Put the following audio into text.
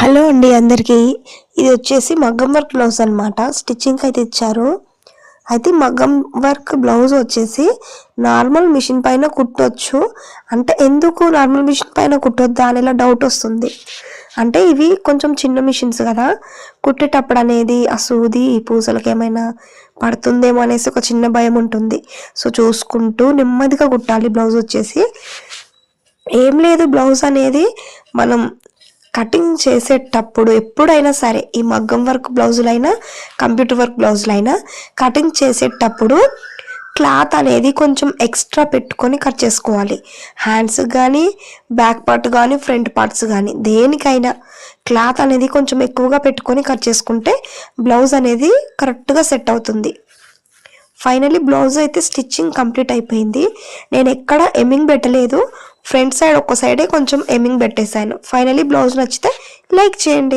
Hello అండి అందరికీ. ఇది వచ్చేసి మగ్గం వర్క్ బ్లౌజ్ అనమాట స్టిచ్చింగ్ అయితే ఇచ్చారు. అయితే మగ్గం వర్క్ బ్లౌజ్ వచ్చేసి నార్మల్ మిషన్ పైన కుట్టొచ్చు. అంటే ఎందుకు నార్మల్ మిషన్ పైన కుట్టొద్దా అనేలా డౌట్ వస్తుంది. అంటే ఇవి కొంచెం చిన్న మిషన్స్ కదా. కుట్టేటప్పుడు అనేది ఆ సూది ఈ పూసలకి ఏమైనా పడుతుందేమో అనేసి ఒక చిన్న భయం ఉంటుంది. సో చూసుకుంటూ నెమ్మదిగా కుట్టాలి బ్లౌజ్ వచ్చేసి. ఏం లేదు బ్లౌజ్ అనేది మనం కటింగ్ చేసేటప్పుడు ఎప్పుడైనా సరే ఈ మగ్గం వర్క్ బ్లౌజులైనా కంప్యూటర్ వర్క్ బ్లౌజులైనా కటింగ్ చేసేటప్పుడు క్లాత్ అనేది కొంచెం ఎక్స్ట్రా పెట్టుకొని కట్ చేసుకోవాలి. హ్యాండ్స్ కానీ బ్యాక్ పార్ట్ కానీ ఫ్రంట్ పార్ట్స్ కానీ దేనికైనా క్లాత్ అనేది కొంచెం ఎక్కువగా పెట్టుకొని కట్ చేసుకుంటే బ్లౌజ్ అనేది కరెక్ట్గా సెట్ అవుతుంది. ఫైనలీ బ్లౌజ్ అయితే స్టిచ్చింగ్ కంప్లీట్ అయిపోయింది. నేను ఎక్కడ ఎమ్మింగ్ పెట్టలేదు. ఫ్రంట్ సైడ్ ఒక్క సైడే కొంచెం ఎమ్మింగ్ పెట్టేశాను. ఫైనలీ బ్లౌజ్ నచ్చితే లైక్ చేయండి.